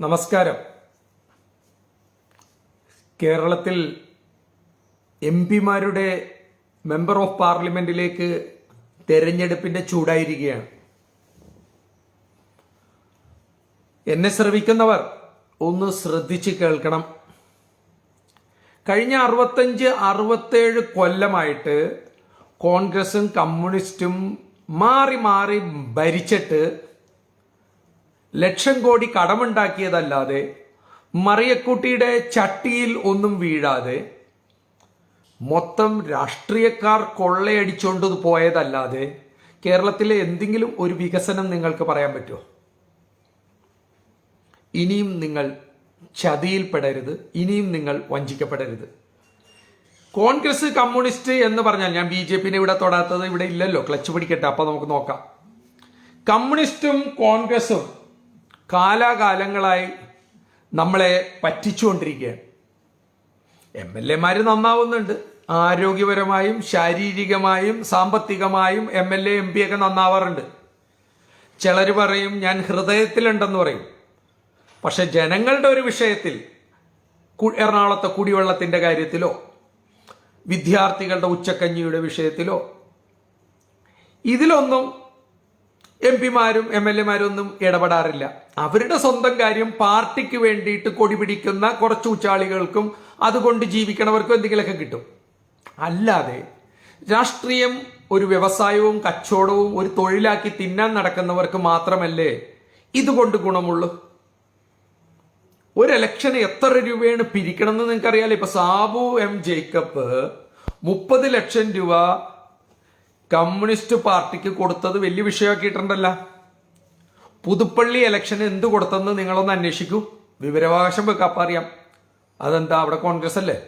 നമസ്കാരം. കേരളത്തിൽ എം പിമാരുടെ മെമ്പർ ഓഫ് പാർലമെന്റിലേക്ക് തെരഞ്ഞെടുപ്പിന്റെ ചൂടായിരിക്കുകയാണ്. എന്നെ ശ്രവിക്കുന്നവർ ഒന്ന് ശ്രദ്ധിച്ച് കേൾക്കണം. കഴിഞ്ഞ അറുപത്തഞ്ച് അറുപത്തേഴ് കൊല്ലമായിട്ട് കോൺഗ്രസും കമ്മ്യൂണിസ്റ്റും മാറി മാറി ഭരിച്ചിട്ട് ലക്ഷം കോടി കടമുണ്ടാക്കിയതല്ലാതെ മറിയക്കുട്ടിയുടെ ചട്ടിയിൽ ഒന്നും വീഴാതെ മൊത്തം രാഷ്ട്രീയക്കാർ കൊള്ളയടിച്ചോണ്ട് പോയതല്ലാതെ കേരളത്തിലെ എന്തെങ്കിലും ഒരു വികസനം നിങ്ങൾക്ക് പറയാൻ പറ്റുമോ? ഇനിയും നിങ്ങൾ ചതിയിൽപ്പെടരുത് ഇനിയും നിങ്ങൾ വഞ്ചിക്കപ്പെടരുത്. കോൺഗ്രസ് കമ്മ്യൂണിസ്റ്റ് എന്ന് പറഞ്ഞാൽ ഞാൻ ബി ജെ പിന്നെ ഇവിടെ തൊടാത്തത് ഇവിടെ ഇല്ലല്ലോ. ക്ലച്ച് പിടിക്കട്ടെ. അപ്പൊ നമുക്ക് നോക്കാം. കമ്മ്യൂണിസ്റ്റും കോൺഗ്രസും കാലാകാലങ്ങളായി നമ്മളെ പറ്റിച്ചുകൊണ്ടിരിക്കുകയാണ്. എം എൽ എമാർ നന്നാവുന്നുണ്ട്. ആരോഗ്യപരമായും ശാരീരികമായും സാമ്പത്തികമായും M L A M P ഒക്കെ നന്നാവാറുണ്ട്. ചിലർ പറയും ഞാൻ ഹൃദയത്തിലുണ്ടെന്ന് പറയും. പക്ഷെ ജനങ്ങളുടെ ഒരു വിഷയത്തിൽ എറണാകുളത്തെ കുടിവെള്ളത്തിന്റെ കാര്യത്തിലോ വിദ്യാർത്ഥികളുടെ ഉച്ചക്കഞ്ഞിയുടെ വിഷയത്തിലോ ഇതിലൊന്നും എം പിമാരും എം എൽ എമാരും ഒന്നും ഇടപെടാറില്ല. അവരുടെ സ്വന്തം കാര്യം പാർട്ടിക്ക് വേണ്ടിയിട്ട് കൊടി പിടിക്കുന്ന കുറച്ച് ഉച്ചാളികൾക്കും അതുകൊണ്ട് ജീവിക്കണവർക്കും എന്തെങ്കിലുമൊക്കെ കിട്ടും. അല്ലാതെ രാഷ്ട്രീയം ഒരു വ്യവസായവും കച്ചവടവും ഒരു തൊഴിലാക്കി തിന്നാൻ നടക്കുന്നവർക്ക് മാത്രമല്ലേ ഇതുകൊണ്ട് ഗുണമുള്ളൂ? ഒരു ഇലക്ഷന് എത്ര രൂപയാണ് പിരിക്കണമെന്ന് നിങ്ങൾക്കറിയാലോ? ഇപ്പൊ സാബു എം ജേക്കബ് മുപ്പത് ലക്ഷം രൂപ കമ്മ്യൂണിസ്റ്റ് പാർട്ടിക്ക് കൊടുത്തത് വലിയ വിഷയമാക്കിയിട്ടുണ്ടല്ല. പുതുപ്പള്ളി ഇലക്ഷന് എന്ത് കൊടുത്തെന്ന് നിങ്ങളൊന്ന് അന്വേഷിക്കൂ. വിവരാവകാശം വെക്കാപ്പ അറിയാം. അതെന്താ അവിടെ കോൺഗ്രസ് അല്ലേ?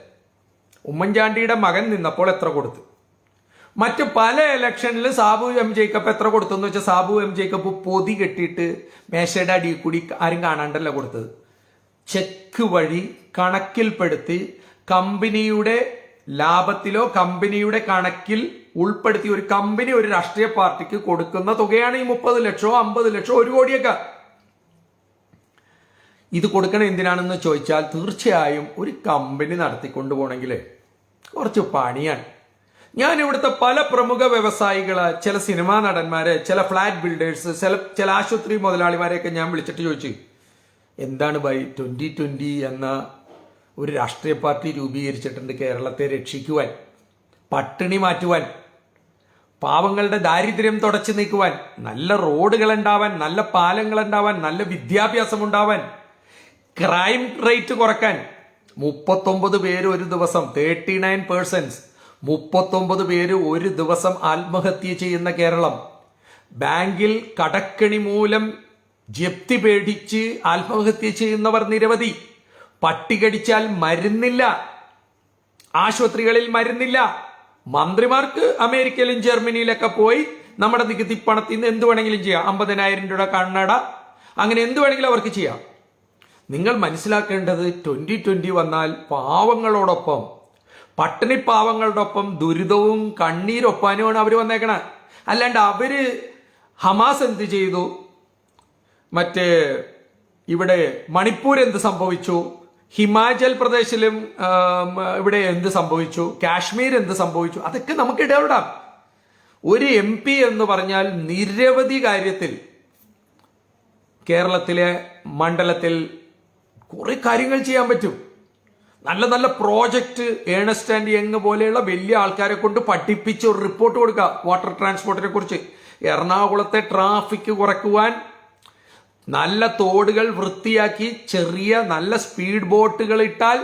ഉമ്മൻചാണ്ടിയുടെ മകൻ നിന്നപ്പോൾ എത്ര കൊടുത്തു? മറ്റ് പല ഇലക്ഷനിൽ സാബു എം ജേക്കബ് എത്ര കൊടുത്തെന്ന് വെച്ചാൽ സാബു എം ജേക്കബ് പൊതി കെട്ടിയിട്ട് മേശയുടെ അടിയിൽ കൂടി ആരും കാണാണ്ടല്ല കൊടുത്തത്. ചെക്ക് വഴി കണക്കിൽപ്പെടുത്തി കമ്പനിയുടെ ലാഭത്തിലോ കമ്പനിയുടെ കണക്കിൽ ഉൾപ്പെടുത്തി ഒരു കമ്പനി ഒരു രാഷ്ട്രീയ പാർട്ടിക്ക് കൊടുക്കുന്ന തുകയാണ് ഈ മുപ്പത് ലക്ഷോ അമ്പത് ലക്ഷമോ ഒരു കോടിയൊക്കെ. ഇത് കൊടുക്കണ എന്തിനാണെന്ന് ചോദിച്ചാൽ തീർച്ചയായും ഒരു കമ്പനി നടത്തിക്കൊണ്ടു പോകണമെങ്കിൽ കുറച്ച് പണിയാണ്. ഞാൻ ഇവിടുത്തെ പല പ്രമുഖ വ്യവസായികളെ ചില സിനിമാ നടന്മാരെ ചില ഫ്ലാറ്റ് ബിൽഡേഴ്സ് ചില ചില ആശുപത്രി മുതലാളിമാരെയൊക്കെ ഞാൻ വിളിച്ചിട്ട് ചോദിച്ചു എന്താണ് ബൈ ട്വന്റി ട്വന്റി എന്ന ഒരു രാഷ്ട്രീയ പാർട്ടി രൂപീകരിച്ചിട്ടുണ്ട് കേരളത്തെ രക്ഷിക്കുവാൻ പട്ടിണി മാറ്റുവാൻ പാവങ്ങളുടെ ദാരിദ്ര്യം തുടച്ചു നീക്കുവാൻ നല്ല റോഡുകൾ ഉണ്ടാവാൻ നല്ല പാലങ്ങൾ ഉണ്ടാവാൻ നല്ല വിദ്യാഭ്യാസം ഉണ്ടാവാൻ ക്രൈം റേറ്റ് കുറയ്ക്കാൻ മുപ്പത്തൊമ്പത് പേര് ഒരു ദിവസം തേർട്ടി നയൻ പേഴ്സൺസ് മുപ്പത്തൊമ്പത് പേര് ഒരു ദിവസം ആത്മഹത്യ ചെയ്യുന്ന കേരളം. ബാങ്കിൽ കടക്കണി മൂലം ജപ്തി പേടിച്ച് ആത്മഹത്യ ചെയ്യുന്നവർ നിരവധി. പട്ടികടിച്ചാൽ മരുന്നില്ല. ആശുപത്രികളിൽ മരുന്നില്ല. മന്ത്രിമാർക്ക് അമേരിക്കയിലും ജർമ്മനിയിലൊക്കെ പോയി നമ്മുടെ നികുതി പണത്തിൽ നിന്ന് എന്ത് വേണമെങ്കിലും ചെയ്യാം. അമ്പതിനായിരം രൂപ കണ്ണട. അങ്ങനെ എന്ത് വേണമെങ്കിലും അവർക്ക് ചെയ്യാം. നിങ്ങൾ മനസ്സിലാക്കേണ്ടത് ട്വന്റി ട്വന്റി വന്നാൽ പാവങ്ങളോടൊപ്പം പട്ടിണി പാവങ്ങളുടെ ഒപ്പം ദുരിതവും കണ്ണീരൊപ്പാനുമാണ് അവർ വന്നേക്കണ. അല്ലാണ്ട് അവർ ഹമാസ് എന്ത് ചെയ്തു? മറ്റേ ഇവിടെ മണിപ്പൂർ എന്ത് സംഭവിച്ചു? ഹിമാചൽ പ്രദേശിലും ഇവിടെ എന്ത് സംഭവിച്ചു? കാശ്മീർ എന്ത് സംഭവിച്ചു? അതൊക്കെ നമുക്ക് ഇടപെടാം. ഒരു എം പി എന്ന് പറഞ്ഞാൽ നിരവധി കാര്യത്തിൽ കേരളത്തിലെ മണ്ഡലത്തിൽ കുറെ കാര്യങ്ങൾ ചെയ്യാൻ പറ്റും. നല്ല നല്ല പ്രോജക്റ്റ് ഏണസ്റ്റ് ആൻഡ് യങ് പോലെയുള്ള വലിയ ആൾക്കാരെ കൊണ്ട് പഠിപ്പിച്ച് ഒരു റിപ്പോർട്ട് കൊടുക്കുക വാട്ടർ ട്രാൻസ്പോർട്ടിനെ കുറിച്ച്. എറണാകുളത്തെ ട്രാഫിക് കുറയ്ക്കുവാൻ നല്ല തോടുകൾ വൃത്തിയാക്കി ചെറിയ നല്ല സ്പീഡ് ബോട്ടുകൾ ഇട്ടാൽ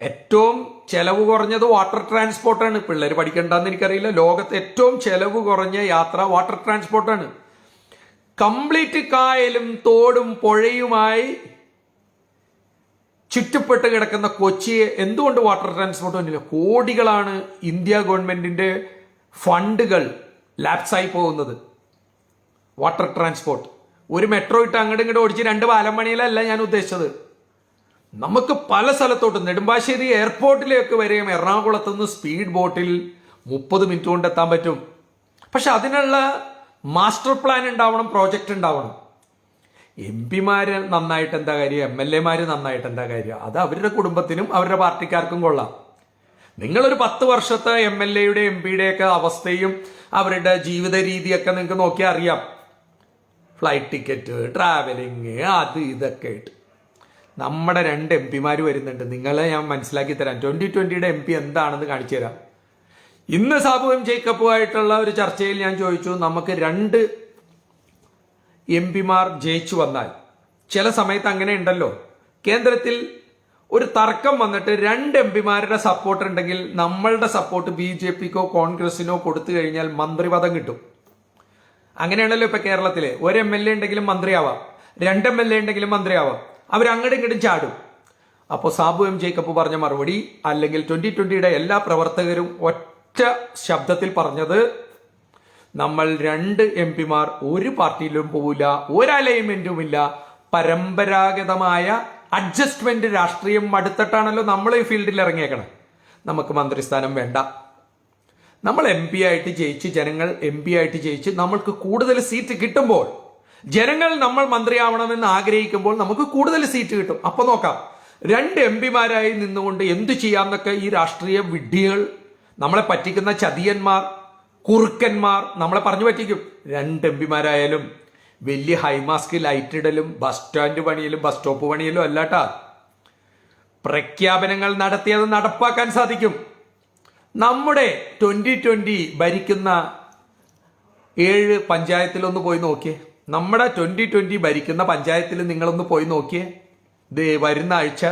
ഏറ്റവും ചെലവ് കുറഞ്ഞത് വാട്ടർ ട്രാൻസ്പോർട്ടാണ് പിള്ളേർ പഠിക്കണ്ടെന്ന് എനിക്കറിയില്ല. ലോകത്ത് ഏറ്റവും ചെലവ് കുറഞ്ഞ യാത്ര വാട്ടർ ട്രാൻസ്പോർട്ടാണ് കംപ്ലീറ്റ് കായലും തോടും പുഴയുമായി ചുറ്റപ്പെട്ട് കിടക്കുന്ന കൊച്ചിയെ എന്തുകൊണ്ട് വാട്ടർ ട്രാൻസ്പോർട്ട് വന്നില്ല കോടികളാണ് ഇന്ത്യ ഗവൺമെന്റിന്റെ ഫണ്ടുകൾ ലാപ്സായി പോകുന്നത്. വാട്ടർ ട്രാൻസ്പോർട്ട് ഒരു മെട്രോ ഇട്ട് അങ്ങോട്ടും ഇങ്ങോട്ട് ഓടിച്ച് രണ്ട് പാലമണിയിലല്ല ഞാൻ ഉദ്ദേശിച്ചത്. നമുക്ക് പല സ്ഥലത്തോട്ടും നെടുമ്പാശ്ശേരി എയർപോർട്ടിലേക്ക് വരെയും എറണാകുളത്ത് നിന്ന് സ്പീഡ് ബോട്ടിൽ മുപ്പത് മിനിറ്റ് കൊണ്ട് എത്താൻ പറ്റും. പക്ഷെ അതിനുള്ള മാസ്റ്റർ പ്ലാൻ ഉണ്ടാവണം പ്രോജക്റ്റ് ഉണ്ടാവണം. എം പിമാര് നന്നായിട്ട് എന്താ കാര്യം എം എൽ എമാര് നന്നായിട്ട് എന്താ കാര്യം അത് അവരുടെ കുടുംബത്തിനും അവരുടെ പാർട്ടിക്കാർക്കും കൊള്ളാം. നിങ്ങളൊരു പത്ത് വർഷത്തെ എം എൽ എയുടെ എം പിയുടെ ഒക്കെ അവസ്ഥയും അവരുടെ ജീവിത രീതിയൊക്കെ നിങ്ങൾക്ക് നോക്കിയാൽ അറിയാം. ഫ്ലൈറ്റ് ടിക്കറ്റ് ട്രാവലിങ് അത് ഇതൊക്കെ ആയിട്ട്. നമ്മുടെ രണ്ട് എം പിമാർ വരുന്നുണ്ട്. നിങ്ങളെ ഞാൻ മനസ്സിലാക്കി തരാം. ട്വന്റി ട്വന്റിയുടെ എം പി എന്താണെന്ന് കാണിച്ചു തരാം. ഇന്ന് സാബുവും ജേക്കബുമായിട്ടുള്ള ഒരു ചർച്ചയിൽ ഞാൻ ചോദിച്ചു നമുക്ക് രണ്ട് എം പിമാർ ജയിച്ചു വന്നാൽ ചില സമയത്ത് അങ്ങനെ ഉണ്ടല്ലോ. കേന്ദ്രത്തിൽ ഒരു തർക്കം വന്നിട്ട് രണ്ട് എം പിമാരുടെ സപ്പോർട്ട് ഉണ്ടെങ്കിൽ നമ്മളുടെ സപ്പോർട്ട് ബി ജെ പിക്കോ കോൺഗ്രസിനോ കൊടുത്തു കഴിഞ്ഞാൽ മന്ത്രിപദം കിട്ടും. അങ്ങനെയാണല്ലോ ഇപ്പൊ കേരളത്തിൽ. ഒരു എം എൽ എ ഉണ്ടെങ്കിലും മന്ത്രിയാവാം. രണ്ട് എം എൽ എ ഉണ്ടെങ്കിലും മന്ത്രിയാവാം. അവർ അങ്ങോട്ടും ഇങ്ങോട്ടും ചാടും. അപ്പോൾ സാബു എം ജേക്കബ് പറഞ്ഞ മറുപടി അല്ലെങ്കിൽ ട്വന്റി ട്വന്റിയുടെ എല്ലാ പ്രവർത്തകരും ഒറ്റ ശബ്ദത്തിൽ പറഞ്ഞത് നമ്മൾ രണ്ട് എം പിമാർ ഒരു പാർട്ടിയിലും പോവില്ല ഒരു അലൈൻമെന്റും ഇല്ല പരമ്പരാഗതമായ അഡ്ജസ്റ്റ്മെന്റ് രാഷ്ട്രീയം അടുത്തിട്ടാണല്ലോ നമ്മൾ ഈ ഫീൽഡിൽ ഇറങ്ങിയേക്കണം. നമുക്ക് മന്ത്രിസ്ഥാനം വേണ്ട. നമ്മൾ എം പി ആയിട്ട് ജയിച്ച് ജനങ്ങൾ എം പി ആയിട്ട് ജയിച്ച് നമ്മൾക്ക് കൂടുതൽ സീറ്റ് കിട്ടുമ്പോൾ ജനങ്ങൾ നമ്മൾ മന്ത്രിയാവണമെന്ന് ആഗ്രഹിക്കുമ്പോൾ നമുക്ക് കൂടുതൽ സീറ്റ് കിട്ടും. അപ്പൊ നോക്കാം. രണ്ട് എം പിമാരായി നിന്നുകൊണ്ട് എന്തു ചെയ്യാമെന്നൊക്കെ ഈ രാഷ്ട്രീയ വിഡ്ഢികൾ നമ്മളെ പറ്റിക്കുന്ന ചതിയന്മാർ കുറുക്കന്മാർ നമ്മളെ പറഞ്ഞു പറ്റിക്കും. രണ്ട് എം പിമാരായാലും വലിയ ഹൈമാസ്ക് ലൈറ്റ് ഇടലും ബസ് സ്റ്റാൻഡ് പണിയലും ബസ് സ്റ്റോപ്പ് പണിയലും അല്ലാട്ടാ. പ്രഖ്യാപനങ്ങൾ നടത്തിയത് നടപ്പാക്കാൻ സാധിക്കും. നമ്മുടെ ട്വന്റി ട്വന്റി ഭരിക്കുന്ന ഏഴ് പഞ്ചായത്തിലൊന്ന് പോയി നോക്കിയേ. നമ്മുടെ ട്വന്റി ട്വന്റി ഭരിക്കുന്ന പഞ്ചായത്തിൽ നിങ്ങളൊന്ന് പോയി നോക്കിയേ. ഇത് വരുന്ന ആഴ്ച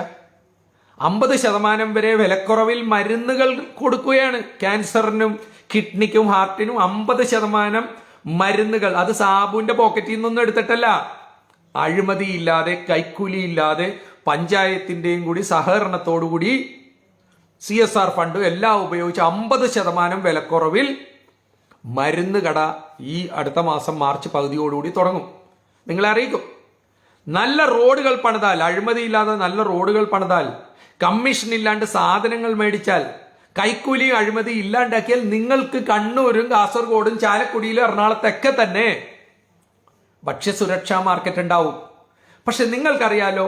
അമ്പത് ശതമാനം വരെ വിലക്കുറവിൽ മരുന്നുകൾ കൊടുക്കുകയാണ്. ക്യാൻസറിനും കിഡ്നിക്കും ഹാർട്ടിനും അമ്പത് ശതമാനം മരുന്നുകൾ. അത് സാബുവിന്റെ പോക്കറ്റിൽ നിന്നൊന്നും എടുത്തിട്ടല്ല. അഴിമതിയില്ലാതെ കൈക്കൂലിയില്ലാതെ പഞ്ചായത്തിന്റെയും കൂടി സഹകരണത്തോടുകൂടി സി എസ് ആർ ഫണ്ടും എല്ലാം ഉപയോഗിച്ച് അമ്പത് ശതമാനം വിലക്കുറവിൽ മരുന്ന് കട ഈ അടുത്ത മാസം മാർച്ച് പകുതിയോടുകൂടി തുടങ്ങും. നിങ്ങളെ അറിയിക്കും. നല്ല റോഡുകൾ പണിതാൽ അഴിമതിയില്ലാതെ നല്ല റോഡുകൾ പണിതാൽ കമ്മീഷൻ ഇല്ലാണ്ട് സാധനങ്ങൾ മേടിച്ചാൽ കൈക്കൂലി അഴിമതി ഇല്ലാണ്ടാക്കിയാൽ നിങ്ങൾക്ക് കണ്ണൂരും കാസർഗോഡും ചാലക്കുടിയിലും എറണാകുളത്തൊക്കെ തന്നെ ഭക്ഷ്യസുരക്ഷാ മാർക്കറ്റ് ഉണ്ടാവും. പക്ഷെ നിങ്ങൾക്കറിയാലോ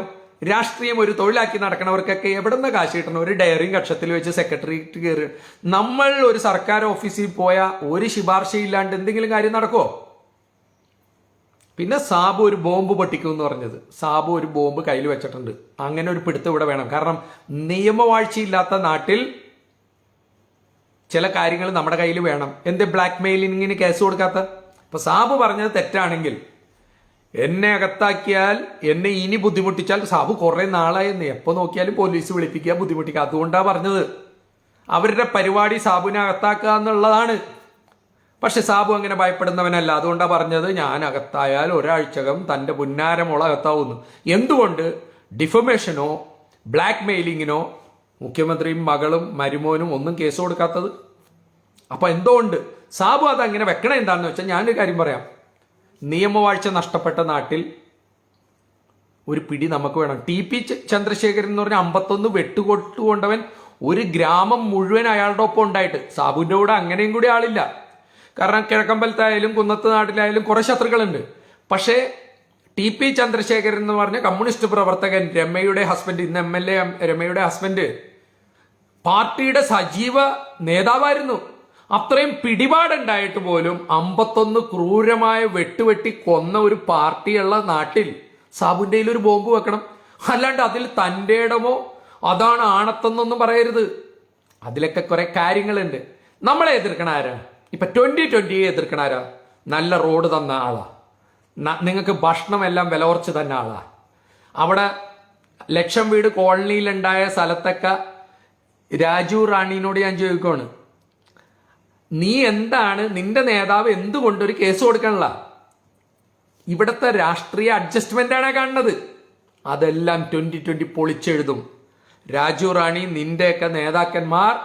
രാഷ്ട്രീയം ഒരു തൊഴിലാക്കി നടക്കണവർക്കൊക്കെ എവിടെ നിന്ന് കാശ് കിട്ടണം? ഒരു ഡയറിങ് കക്ഷത്തിൽ വെച്ച് സെക്രട്ടറിയേറ്റ് കയറി. നമ്മൾ ഒരു സർക്കാർ ഓഫീസിൽ പോയ ഒരു ശുപാർശയില്ലാണ്ട് എന്തെങ്കിലും കാര്യം നടക്കുമോ പിന്നെ സാബു ഒരു ബോംബ് പൊട്ടിക്കും എന്ന് പറഞ്ഞത്. സാബു ഒരു ബോംബ് കയ്യിൽ വെച്ചിട്ടുണ്ട്. അങ്ങനെ ഒരു പിടുത്തം ഇവിടെ വേണം. കാരണം നിയമവാഴ്ചയില്ലാത്ത നാട്ടിൽ ചില കാര്യങ്ങൾ നമ്മുടെ കയ്യിൽ വേണം. എന്ത് ബ്ലാക്ക് മെയിലിങ്ങിന് കേസ് കൊടുക്കാത്ത? ഇപ്പൊ സാബു പറഞ്ഞത് തെറ്റാണെങ്കിൽ എന്നെ അകത്താക്കിയാൽ എന്നെ ഇനി ബുദ്ധിമുട്ടിച്ചാൽ സാബു കുറെ നാളായെന്ന്. എപ്പോ നോക്കിയാലും പോലീസ് വിളിപ്പിക്കുക ബുദ്ധിമുട്ടിക്കുക. അതുകൊണ്ടാണ് പറഞ്ഞത്. അവരുടെ പരിപാടി സാബുവിനെ അകത്താക്കുക എന്നുള്ളതാണ്. പക്ഷെ സാബു അങ്ങനെ ഭയപ്പെടുന്നവനല്ല. അതുകൊണ്ടാണ് പറഞ്ഞത് ഞാൻ അകത്തായാൽ ഒരാഴ്ചകം തന്റെ പുന്നാരമുള അകത്താവുന്നു. എന്തുകൊണ്ട്? ഡിഫമേഷനോ ബ്ലാക്ക് മെയിലിങ്ങിനോ മുഖ്യമന്ത്രിയും മകളും മരുമോനും ഒന്നും കേസ് കൊടുക്കാത്തത്? അപ്പൊ എന്തുകൊണ്ട്? സാബു അത് അങ്ങനെ വെക്കണ എന്താണെന്ന് വെച്ചാൽ ഞാനൊരു കാര്യം പറയാം. നിയമവാഴ്ച നഷ്ടപ്പെട്ട നാട്ടിൽ ഒരു പിടി നമുക്ക് വേണം. ടി പി ചന്ദ്രശേഖരൻ എന്ന് പറഞ്ഞ അമ്പത്തൊന്ന് വെട്ടുകൊട്ടുകൊണ്ടവൻ ഒരു ഗ്രാമം മുഴുവൻ അയാളുടെ ഒപ്പം ഉണ്ടായിട്ട്. സാബുവിന്റെ കൂടെ അങ്ങനെയും കൂടി ആളില്ല. കാരണം കിഴക്കമ്പലത്തായാലും കുന്നത്ത് നാട്ടിലായാലും കുറേ ശത്രുക്കളുണ്ട്. പക്ഷേ ടി പി ചന്ദ്രശേഖരൻ എന്ന് പറഞ്ഞ കമ്മ്യൂണിസ്റ്റ് പ്രവർത്തകൻ രമയുടെ ഹസ്ബൻഡ് ഇന്ന് എം എൽ എ രമയുടെ ഹസ്ബൻഡ് പാർട്ടിയുടെ സജീവ നേതാവായിരുന്നു. അത്രയും പിടിപാടുണ്ടായിട്ട് പോലും അമ്പത്തൊന്ന് ക്രൂരമായ വെട്ടുവെട്ടി കൊന്ന ഒരു പാർട്ടിയുള്ള നാട്ടിൽ സാബുന്റെ ഒരു ബോംബ് വെക്കണം. അല്ലാണ്ട് അതിൽ തന്റെ ഇടമോ? അതാണ് ആണത്തെന്നൊന്നും പറയരുത്. അതിലൊക്കെ കുറെ കാര്യങ്ങളുണ്ട്. നമ്മളെ എതിർക്കണ ആരാ? ഇപ്പൊ ട്വന്റി ട്വന്റിയെ എതിർക്കണ ആരാ? നല്ല റോഡ് തന്ന ആളാ. നിങ്ങൾക്ക് ഭക്ഷണം എല്ലാം വില കുറച്ച് തന്ന ആളാ. അവിടെ ലക്ഷം വീട് കോളനിയിലുണ്ടായ സ്ഥലത്തൊക്കെ രാജു റാണിനോട് ഞാൻ ചോദിക്കുവാണ്. നീ എന്താണ് നിന്റെ നേതാവ് എന്തുകൊണ്ട് ഒരു കേസ് കൊടുക്കണില്ല ഇവിടുത്തെ രാഷ്ട്രീയ അഡ്ജസ്റ്റ്മെന്റ് ആണ് കാണുന്നത്. അതെല്ലാം ട്വന്റി ട്വന്റി പൊളിച്ചെഴുതും. രാജു റാണി നിന്റെയൊക്കെ നേതാക്കന്മാർ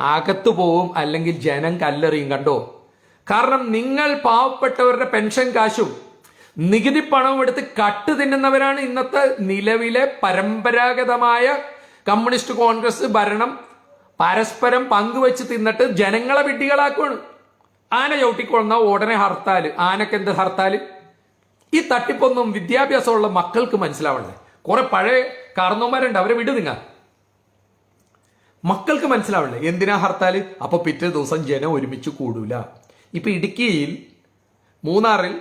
അകത്തു പോവും അല്ലെങ്കിൽ ജനം കല്ലെറിയും കണ്ടോ? കാരണം നിങ്ങൾ പാവപ്പെട്ടവരുടെ പെൻഷൻ കാശും നികുതി പണവും എടുത്ത് കട്ട് തിന്നുന്നവരാണ് ഇന്നത്തെ നിലവിലെ പരമ്പരാഗതമായ കമ്മ്യൂണിസ്റ്റ് കോൺഗ്രസ് ഭരണം പരസ്പരം പങ്കുവെച്ച് തിന്നിട്ട് ജനങ്ങളെ വിഡ്ഢികളാക്കുവാണ്. ആന ചവിട്ടിക്കൊള്ളുന്ന ഉടനെ ഹർത്താൽ ആനക്ക് എന്ത് ഹർത്താൽ ഈ തട്ടിപ്പൊന്നും വിദ്യാഭ്യാസമുള്ള മക്കൾക്ക് മനസ്സിലാവണ്ടേ കുറെ പഴയ കാർന്നോന്മാരുണ്ട് അവരെ വിട് നിങ്ങൾ മക്കൾക്ക് മനസ്സിലാവണ്ടേ എന്തിനാ ഹർത്താൽ അപ്പൊ പിറ്റേ ദിവസം ജനം ഒരുമിച്ച് കൂടൂല. ഇപ്പൊ ഇടുക്കിയിൽ മൂന്നാറിൽ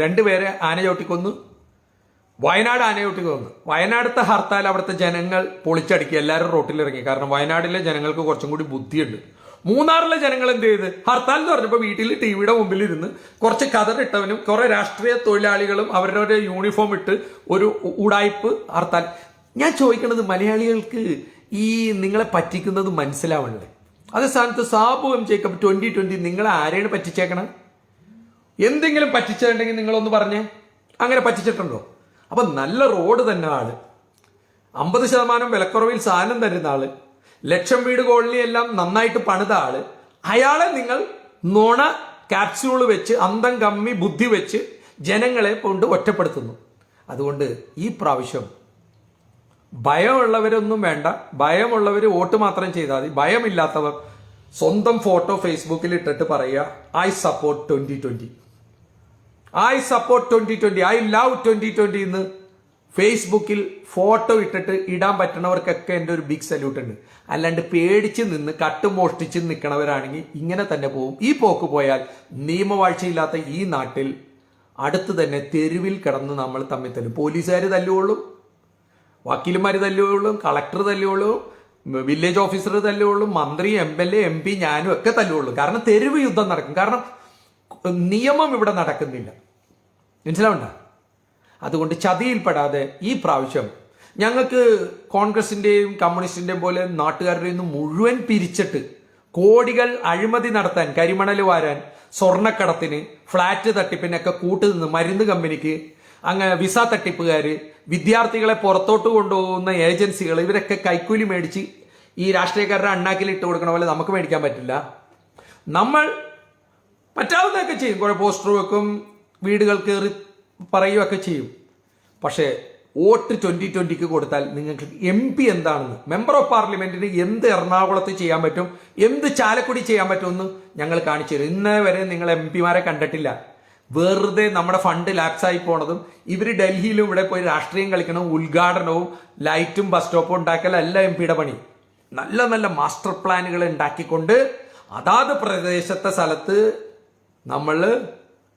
രണ്ടുപേരെ ആന ചവിട്ടിക്കൊന്നു. വയനാട് ആനയോട്ടിക്ക് വന്നു. വയനാടത്തെ ഹർത്താൽ അവിടുത്തെ ജനങ്ങൾ പൊളിച്ചടുക്കി എല്ലാവരും റോട്ടിലിറങ്ങി. കാരണം വയനാടിലെ ജനങ്ങൾക്ക് കുറച്ചും കൂടി ബുദ്ധിയുണ്ട്. മൂന്നാറിലെ ജനങ്ങൾ എന്ത് ചെയ്ത്? ഹർത്താൽ എന്ന് പറഞ്ഞപ്പോൾ വീട്ടിൽ ടി വിയുടെ മുമ്പിൽ ഇരുന്ന് കുറച്ച് കതറിട്ടവനും കുറെ രാഷ്ട്രീയ തൊഴിലാളികളും അവരുടെ യൂണിഫോം ഇട്ട് ഒരു ഉടായ്പ് ഹർത്താൽ. ഞാൻ ചോദിക്കുന്നത് മലയാളികൾക്ക് ഈ നിങ്ങളെ പറ്റിക്കുന്നത് മനസ്സിലാവണ്ടേ? അതേ സ്ഥാനത്ത് Sabu M Jacob twenty twenty നിങ്ങളെ ആരെയാണ് പറ്റിച്ചേക്കണം? എന്തെങ്കിലും പറ്റിച്ചിട്ടുണ്ടെങ്കിൽ നിങ്ങളൊന്ന് പറഞ്ഞേ. അങ്ങനെ പറ്റിച്ചിട്ടുണ്ടോ? അപ്പൊ നല്ല റോഡ് തന്നെ ആൾ. അമ്പത് ശതമാനം വിലക്കുറവിൽ സാധനം തരുന്ന ആൾ. ലക്ഷം വീട് കോളനി എല്ലാം നന്നായിട്ട് പണിത ആൾ. അയാളെ നിങ്ങൾ നുണ കാപ്സ്യൂൾ വെച്ച് അന്തം കമ്മി ബുദ്ധി വെച്ച് ജനങ്ങളെ കൊണ്ട് ഒറ്റപ്പെടുത്തുന്നു. അതുകൊണ്ട് ഈ പ്രാവശ്യം ഭയമുള്ളവരൊന്നും വേണ്ട. ഭയമുള്ളവർ വോട്ട് മാത്രം ചെയ്താൽ മതി. ഭയമില്ലാത്തവർ സ്വന്തം ഫോട്ടോ ഫേസ്ബുക്കിൽ ഇട്ടിട്ട് പറയുക I support twenty twenty I support twenty twenty I love twenty twenty എന്ന് ഫേസ്ബുക്കിൽ ഫോട്ടോ ഇട്ടിട്ട് ഇടാൻ പറ്റണവർക്കൊക്കെ എന്റെ ഒരു ബിഗ് സല്യൂട്ട് ഉണ്ട്. അല്ലാണ്ട് പേടിച്ച് നിന്ന് കട്ട് മോഷ്ടിച്ച് നിൽക്കണവരാണെങ്കിൽ ഇങ്ങനെ തന്നെ പോകും ഈ പോക്ക് പോയാൽ നിയമവാഴ്ചയില്ലാത്ത ഈ നാട്ടിൽ അടുത്ത് തന്നെ തെരുവിൽ കിടന്ന് നമ്മൾ തമ്മിൽ തല്ലും പോലീസുകാർ തല്ലുകൊള്ളും വക്കീലുമാർ തല്ലുകൊള്ളും കളക്ടർ തല്ലുകൊള്ളും വില്ലേജ് ഓഫീസർ തല്ലുകൊള്ളും മന്ത്രി M L A M P ഞാനും ഒക്കെ തല്ലുകൊള്ളും. കാരണം തെരുവ് യുദ്ധം നടക്കും. കാരണം നിയമം ഇവിടെ നടക്കുന്നില്ല. മനസ്സിലാവണ്ട? അതുകൊണ്ട് ചതിയിൽപ്പെടാതെ ഈ പ്രാവശ്യം ഞങ്ങൾക്ക് കോൺഗ്രസിന്റെയും കമ്മ്യൂണിസ്റ്റിന്റെയും പോലെ നാട്ടുകാരുടെ നിന്ന് മുഴുവൻ പിരിച്ചിട്ട് കോടികൾ അഴിമതി നടത്താൻ കരിമണൽ വാരാൻ സ്വർണക്കടത്തിന് ഫ്ളാറ്റ് തട്ടിപ്പിനൊക്കെ കൂട്ടുനിന്ന് മരുന്ന് കമ്പനിക്ക് അങ്ങനെ വിസ തട്ടിപ്പുകാർ വിദ്യാർത്ഥികളെ പുറത്തോട്ട് കൊണ്ടുപോകുന്ന ഏജൻസികൾ ഇവരൊക്കെ കൈക്കൂലി മേടിച്ച് ഈ രാഷ്ട്രീയക്കാരുടെ അണ്ണാക്കിൽ ഇട്ട് കൊടുക്കണ പോലെ നമുക്ക് മേടിക്കാൻ പറ്റില്ല. നമ്മൾ പറ്റാവുന്നതൊക്കെ ചെയ്യും. കുറെ പോസ്റ്റർ വെക്കും വീടുകൾ കയറി പറയുകയൊക്കെ ചെയ്യും. പക്ഷേ വോട്ട് ട്വന്റി ട്വന്റിക്ക് കൊടുത്താൽ നിങ്ങൾക്ക് എം പി എന്താണെന്ന് മെമ്പർ ഓഫ് പാർലമെന്റിന് എന്ത് എറണാകുളത്ത് ചെയ്യാൻ പറ്റും എന്ത് ചാലക്കുടി ചെയ്യാൻ പറ്റുമെന്ന് ഞങ്ങൾ കാണിച്ചു തരും. ഇന്നേ വരെ നിങ്ങൾ എം പിമാരെ കണ്ടിട്ടില്ല. വെറുതെ നമ്മുടെ ഫണ്ട് ലാപ്സായി പോണതും ഇവർ ഡൽഹിയിലും ഇവിടെ പോയി രാഷ്ട്രീയം കളിക്കണം ഉദ്ഘാടനവും ലൈറ്റും ബസ് സ്റ്റോപ്പും ഉണ്ടാക്കലല്ല എം പിയുടെ പണി. നല്ല നല്ല മാസ്റ്റർ പ്ലാനുകൾ ഉണ്ടാക്കിക്കൊണ്ട് അതാത് പ്രദേശത്തെ സ്ഥലത്ത് നമ്മൾ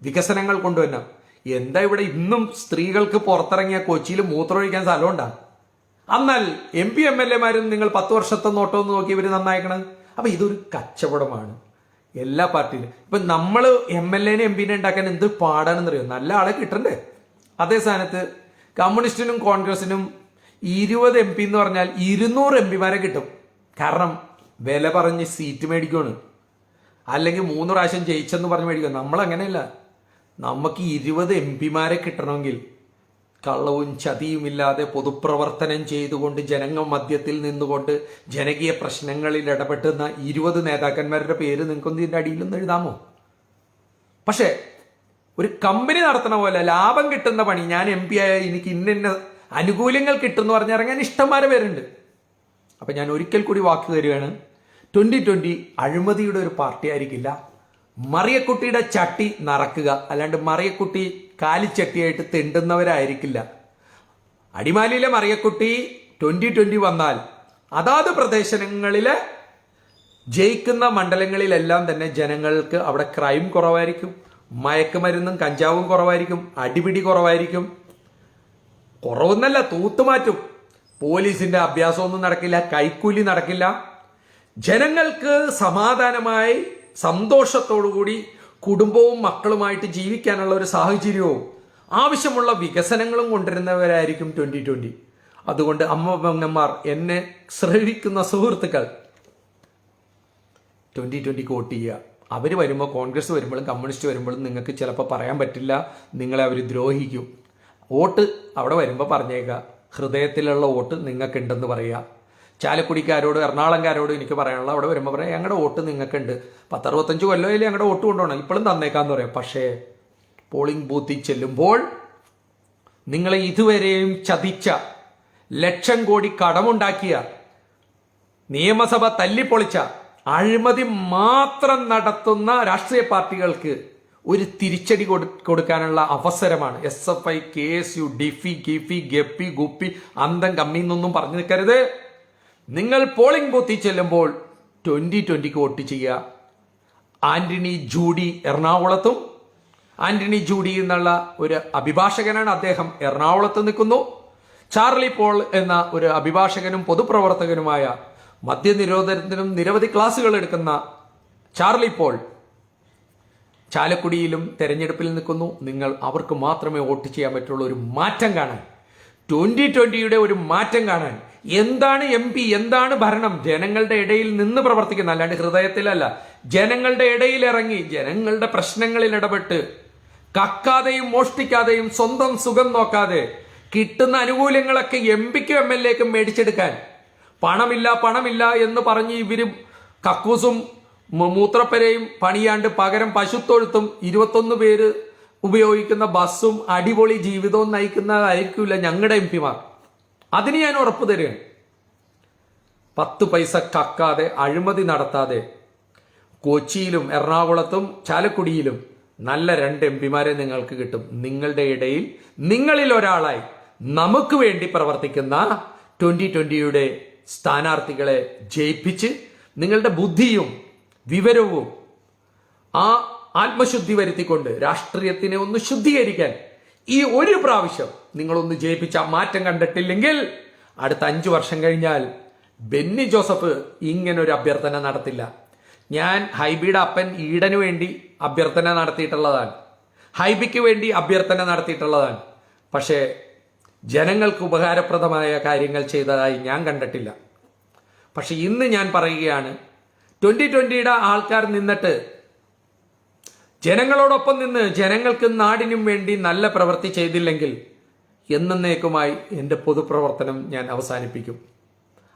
വികസനങ്ങൾ കൊണ്ടുവന്ന എന്താ ഇവിടെ ഇന്നും സ്ത്രീകൾക്ക് പുറത്തിറങ്ങിയ കൊച്ചിയിൽ മൂത്രമൊഴിക്കാൻ സ്ഥലമുണ്ടാ? എന്നാൽ എം പി എം എൽ എമാരും നിങ്ങൾ പത്ത് വർഷത്തെ നോട്ടം നോക്കി ഇവർ നന്നായിക്കണം. അപ്പൊ ഇതൊരു കച്ചവടമാണ്. എല്ലാ പാർട്ടിയിലും. ഇപ്പൊ നമ്മൾ എം എൽ എനെ എം പിനെ ഉണ്ടാക്കാൻ എന്ത് പാടാണെന്നറിയോ? നല്ല ആളെ കിട്ടണ്ടേ? അതേ സ്ഥാനത്ത് കമ്മ്യൂണിസ്റ്റിനും കോൺഗ്രസിനും ഇരുപത് എം പി എന്ന് പറഞ്ഞാൽ ഇരുന്നൂറ് എം പിമാരെ കിട്ടും. കാരണം വില പറഞ്ഞ് സീറ്റ് മേടിക്കുവാണ്. അല്ലെങ്കിൽ മൂന്ന് പ്രാവശ്യം ജയിച്ചെന്ന് പറഞ്ഞ് മേടിക്കുക നമ്മൾ അങ്ങനെയല്ല നമുക്ക് ഇരുപത് എം പിമാരെ കിട്ടണമെങ്കിൽ കള്ളവും ചതിയുമില്ലാതെ പൊതുപ്രവർത്തനം ചെയ്തുകൊണ്ട് ജനങ്ങൾ മധ്യത്തിൽ നിന്നുകൊണ്ട് ജനകീയ പ്രശ്നങ്ങളിൽ ഇടപെട്ടുന്ന ഇരുപത് നേതാക്കന്മാരുടെ പേര് നിങ്ങൾക്കൊന്നും ഇതിന്റെ അടിയിലൊന്നും എഴുതാമോ? പക്ഷേ ഒരു കമ്പനി നടത്തണ പോലെ ലാഭം കിട്ടുന്ന പണി ഞാൻ എം പി ആയ എനിക്ക് ഇന്ന ഇന്ന ആനുകൂല്യങ്ങൾ കിട്ടുമെന്ന് പറഞ്ഞിറങ്ങാൻ ഇഷ്ടംമാരെ പേരുണ്ട്. അപ്പം ഞാൻ ഒരിക്കൽ കൂടി വാക്ക് തരികയാണ് ട്വന്റി ട്വന്റി അഴിമതിയുടെ ഒരു പാർട്ടി ആയിരിക്കില്ല മറിയക്കുട്ടിയുടെ ചട്ടി നിറക്കുക. അല്ലാണ്ട് മറിയക്കുട്ടി കാലിച്ചട്ടിയായിട്ട് തെണ്ടുന്നവരായിരിക്കില്ല. അടിമാലിയിലെ മറിയക്കുട്ടി ട്വന്റി ട്വന്റി വന്നാൽ അതാത് പ്രദേശങ്ങളിലെ ജയിക്കുന്ന മണ്ഡലങ്ങളിലെല്ലാം തന്നെ ജനങ്ങൾക്ക് അവിടെ ക്രൈം കുറവായിരിക്കും. മയക്കുമരുന്നും കഞ്ചാവും കുറവായിരിക്കും. അടിപിടി കുറവായിരിക്കും. കുറവെന്നല്ല തൂത്തുമാറ്റും പോലീസിന്റെ അഭ്യാസമൊന്നും നടക്കില്ല കൈക്കൂലി നടക്കില്ല. ജനങ്ങൾക്ക് സമാധാനമായി സന്തോഷത്തോടുകൂടി കുടുംബവും മക്കളുമായിട്ട് ജീവിക്കാനുള്ള ഒരു സാഹചര്യവും ആവശ്യമുള്ള വികസനങ്ങളും കൊണ്ടുവരുന്നവരായിരിക്കും ട്വന്റി ട്വന്റി. അതുകൊണ്ട് അമ്മ എന്നെ ശ്രവിക്കുന്ന സുഹൃത്തുക്കൾ ട്വന്റി ട്വന്റിക്ക് വോട്ട് ചെയ്യുക. അവർ വരുമ്പോൾ കോൺഗ്രസ് വരുമ്പോഴും കമ്മ്യൂണിസ്റ്റ് വരുമ്പോഴും നിങ്ങൾക്ക് ചിലപ്പോൾ പറയാൻ പറ്റില്ല നിങ്ങളെ അവർ ദ്രോഹിക്കും. വോട്ട് അവിടെ വരുമ്പോൾ പറഞ്ഞേക്കുക. ഹൃദയത്തിലുള്ള വോട്ട് നിങ്ങൾക്കുണ്ടെന്ന് പറയുക. ചാലക്കുടിക്കാരോട് എറണാകുളംകാരോട് എനിക്ക് പറയാനുള്ള അവിടെ വരുമ്പോൾ പറയാം ഞങ്ങളുടെ വോട്ട് നിങ്ങൾക്കുണ്ട് പത്തറുപത്തഞ്ച് കൊല്ലമായാലും ഞങ്ങളുടെ വോട്ട് കൊണ്ടുപോകണം. ഇപ്പോഴും തന്നേക്കാന്ന് പറയാം. പക്ഷേ പോളിംഗ് ബൂത്തിൽ ചെല്ലുമ്പോൾ നിങ്ങളെ ഇതുവരെയും ചതിച്ച ലക്ഷം കോടി കടമുണ്ടാക്കിയ നിയമസഭ തല്ലിപ്പൊളിച്ച അഴിമതി മാത്രം നടത്തുന്ന രാഷ്ട്രീയ പാർട്ടികൾക്ക് ഒരു തിരിച്ചടി കൊടുക്കാനുള്ള അവസരമാണ്. S F I K S U ഡിഫി ഗിഫി ഗപ്പി ഗുപ്പി അന്തം കമ്മി എന്നൊന്നും പറഞ്ഞു നിൽക്കരുത് നിങ്ങൾ പോളിംഗ് ബൂത്തിൽ ചെല്ലുമ്പോൾ ട്വന്റി ട്വന്റിക്ക് വോട്ട് ചെയ്യുക. ആന്റണി ജൂഡി എറണാകുളത്തും. ആന്റണി ജൂഡി എന്നുള്ള ഒരു അഭിഭാഷകനാണ് അദ്ദേഹം. എറണാകുളത്ത് നിൽക്കുന്നു. ചാർലി പോൾ എന്ന ഒരു അഭിഭാഷകനും പൊതുപ്രവർത്തകനുമായ മദ്യനിരോധനത്തിനും നിരവധി ക്ലാസുകൾ എടുക്കുന്ന ചാർലി പോൾ ചാലക്കുടിയിലും തെരഞ്ഞെടുപ്പിൽ നിൽക്കുന്നു. നിങ്ങൾ അവർക്ക് മാത്രമേ വോട്ട് ചെയ്യാൻ പറ്റുള്ളൂ. ഒരു മാറ്റം കാണാൻ. ട്വന്റി ട്വന്റിയുടെ ഒരു മാറ്റം കാണാൻ എന്താണ് എം പി എന്താണ് ഭരണം? ജനങ്ങളുടെ ഇടയിൽ നിന്ന് പ്രവർത്തിക്കുന്ന അല്ലാണ്ട് ഹൃദയത്തിലല്ല ജനങ്ങളുടെ ഇടയിൽ ഇറങ്ങി ജനങ്ങളുടെ പ്രശ്നങ്ങളിൽ ഇടപെട്ട് കക്കാതെയും മോഷ്ടിക്കാതെയും സ്വന്തം സുഖം നോക്കാതെ കിട്ടുന്ന അനുകൂല്യങ്ങളൊക്കെ എം പിക്കും എം എൽ എക്കും മേടിച്ചെടുക്കാൻ പണമില്ല പണമില്ല എന്ന് പറഞ്ഞ് ഇവരും കക്കൂസും മൂത്രപ്പരയും പണിയാണ്ട് പകരം പശുത്തൊഴുത്തും ഇരുപത്തൊന്ന് പേര് ഉപയോഗിക്കുന്ന ബസ്സും അടിപൊളി ജീവിതവും നയിക്കുന്നതായിരിക്കില്ല ഞങ്ങളുടെ എം പിമാർ. അതിന് ഞാൻ ഉറപ്പ് തരികയാണ്. പത്ത് പൈസ കക്കാതെ അഴിമതി നടത്താതെ കൊച്ചിയിലും എറണാകുളത്തും ചാലക്കുടിയിലും നല്ല രണ്ട് എം പിമാരെ നിങ്ങൾക്ക് കിട്ടും. നിങ്ങളുടെ ഇടയിൽ നിങ്ങളിൽ ഒരാളായി നമുക്ക് വേണ്ടി പ്രവർത്തിക്കുന്ന ട്വന്റി ട്വന്റിയുടെ സ്ഥാനാർത്ഥികളെ ജയിപ്പിച്ച് നിങ്ങളുടെ ബുദ്ധിയും വിവരവും ആ ആത്മശുദ്ധി വരുത്തിക്കൊണ്ട് രാഷ്ട്രീയത്തിനെ ഒന്ന് ശുദ്ധീകരിക്കാൻ ഈ ഒരു പ്രാവശ്യം നിങ്ങളൊന്ന് ജയിപ്പിച്ച മാറ്റം കണ്ടിട്ടില്ലെങ്കിൽ അടുത്ത അഞ്ചു വർഷം കഴിഞ്ഞാൽ ബെന്നി ജോസഫ് ഇങ്ങനെ ഒരു അഭ്യർത്ഥന നടത്തില്ല. ഞാൻ ഹൈബിയുടെ അപ്പൻ ഈടന് വേണ്ടി അഭ്യർത്ഥന നടത്തിയിട്ടുള്ളതാണ്. ഹൈബിക്ക് വേണ്ടി അഭ്യർത്ഥന നടത്തിയിട്ടുള്ളതാണ്. പക്ഷേ ജനങ്ങൾക്ക് ഉപകാരപ്രദമായ കാര്യങ്ങൾ ചെയ്തതായി ഞാൻ കണ്ടിട്ടില്ല. പക്ഷെ ഇന്ന് ഞാൻ പറയുകയാണ് ട്വന്റി ട്വന്റിയുടെ ആൾക്കാർ നിന്നിട്ട് ജനങ്ങളോടൊപ്പം നിന്ന് ജനങ്ങൾക്ക് നാടിനും വേണ്ടി നല്ല പ്രവൃത്തി ചെയ്തില്ലെങ്കിൽ എന്നേക്കുമായി എന്റെ പൊതുപ്രവർത്തനം ഞാൻ അവസാനിപ്പിക്കും.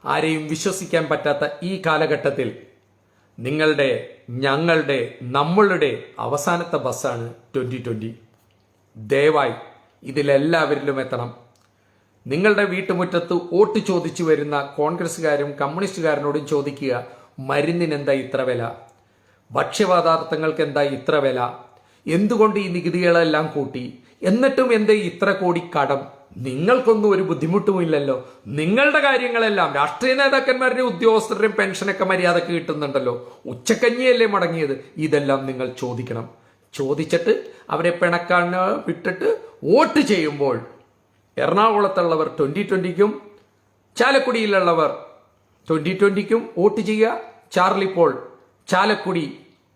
ആരെയും വിശ്വസിക്കാൻ പറ്റാത്ത ഈ കാലഘട്ടത്തിൽ നിങ്ങളുടെ ഞങ്ങളുടെ നമ്മളുടെ അവസാനത്തെ ബസ്സാണ് ട്വന്റി ട്വന്റി ദയവായി ഇതിലെല്ലാവരിലും എത്തണം. നിങ്ങളുടെ വീട്ടുമുറ്റത്ത് വോട്ട് ചോദിച്ചു വരുന്ന കോൺഗ്രസ്സുകാരും കമ്മ്യൂണിസ്റ്റുകാരനോടും ചോദിക്കുക മരുന്നിനെന്താ ഇത്ര വില? ഭക്ഷ്യപദാർത്ഥങ്ങൾക്ക് എന്താ ഇത്ര വില? എന്തുകൊണ്ട് ഈ നികുതികളെല്ലാം കൂട്ടി? എന്നിട്ടും എന്തേ ഇത്ര കോടി കടം? നിങ്ങൾക്കൊന്നും ഒരു ബുദ്ധിമുട്ടുമില്ലല്ലോ നിങ്ങളുടെ കാര്യങ്ങളെല്ലാം രാഷ്ട്രീയ നേതാക്കന്മാരുടെയും ഉദ്യോഗസ്ഥരുടെയും പെൻഷനൊക്കെ മര്യാദയ്ക്ക് കിട്ടുന്നുണ്ടല്ലോ. ഉച്ചക്കഞ്ഞിയല്ലേ മടങ്ങിയത്? ഇതെല്ലാം നിങ്ങൾ ചോദിക്കണം. ചോദിച്ചിട്ട് അവരെ പിണക്കാണ് വിട്ടിട്ട് വോട്ട് ചെയ്യുമ്പോൾ എറണാകുളത്തുള്ളവർ ട്വന്റി ട്വന്റിക്കും ചാലക്കുടിയിലുള്ളവർ ട്വന്റി ട്വന്റിക്കും വോട്ട് ചെയ്യുക. ചാർലി പോൾ ചാലക്കുടി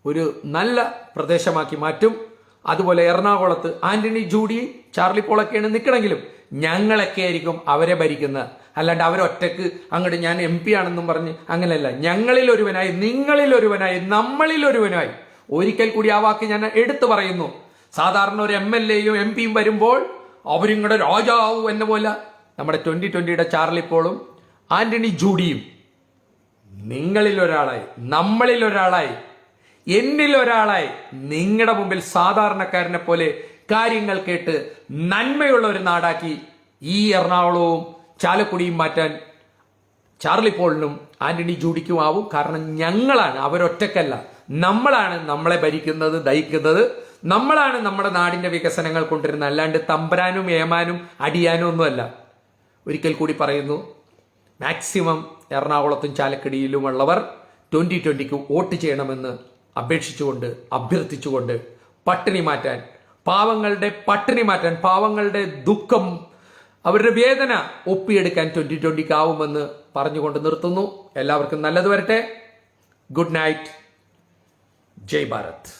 ഒരു നല്ല പ്രദേശമാക്കി മാറ്റും. അതുപോലെ എറണാകുളത്ത് ആന്റണി ജൂഡി ചാർലി പോളൊക്കെയാണ് നിൽക്കണമെങ്കിലും ഞങ്ങളൊക്കെ ആയിരിക്കും അവരെ ഭരിക്കുന്നത്. അല്ലാണ്ട് അവരൊറ്റക്ക് അങ്ങോട്ട് ഞാൻ എം പി ആണെന്നും പറഞ്ഞ് അങ്ങനെയല്ല. ഞങ്ങളിൽ ഒരുവനായി നിങ്ങളിൽ ഒരുവനായി നമ്മളിൽ ഒരുവനായി ഒരിക്കൽ കൂടി ആ വാക്ക് ഞാൻ എടുത്തു പറയുന്നു. സാധാരണ ഒരു എം എൽ എയും എം പിയും വരുമ്പോൾ അവരിങ്ങടെ രാജാവു എന്ന പോലെ നമ്മുടെ ട്വന്റി ട്വന്റിയുടെ ചാർലി പോളും ആന്റണി ജൂഡിയും നിങ്ങളിൽ ഒരാളായി നമ്മളിൽ ഒരാളായി എന്നിൽ ഒരാളായി നിങ്ങളുടെ മുമ്പിൽ സാധാരണക്കാരനെ പോലെ കാര്യങ്ങൾ കേട്ട് നന്മയുള്ള ഒരു നാടാക്കി ഈ എറണാകുളവും ചാലക്കുടിയും മാറ്റാൻ ചാർലി പോളിനും ആന്റണി ജൂഡിക്കും ആവും. കാരണം ഞങ്ങളാണ് അവരൊറ്റക്കല്ല. നമ്മളാണ് നമ്മളെ ഭരിക്കുന്നത് ദഹിക്കുന്നത്. നമ്മളാണ് നമ്മുടെ നാടിന്റെ വികസനങ്ങൾ കൊണ്ടുവരുന്നത്. അല്ലാണ്ട് തമ്പരാനും ഏമാനും അടിയാനും ഒന്നുമല്ല. ഒരിക്കൽ കൂടി പറയുന്നു മാക്സിമം എറണാകുളത്തും ചാലക്കുടിയിലുമുള്ളവർ ട്വന്റി ട്വന്റിക്ക് വോട്ട് ചെയ്യണമെന്ന് അപേക്ഷിച്ചുകൊണ്ട് അഭ്യർത്ഥിച്ചുകൊണ്ട് പട്ടിണി മാറ്റാൻ പാവങ്ങളുടെ പട്ടിണി മാറ്റാൻ പാവങ്ങളുടെ ദുഃഖം അവരുടെ വേദന ഒപ്പിയെടുക്കാൻ ട്വന്റി ട്വന്റിക്ക് ആവുമെന്ന് പറഞ്ഞുകൊണ്ട് നിർത്തുന്നു. എല്ലാവർക്കും നല്ലത് വരട്ടെ. Good night. ജയ് ഭാരത്.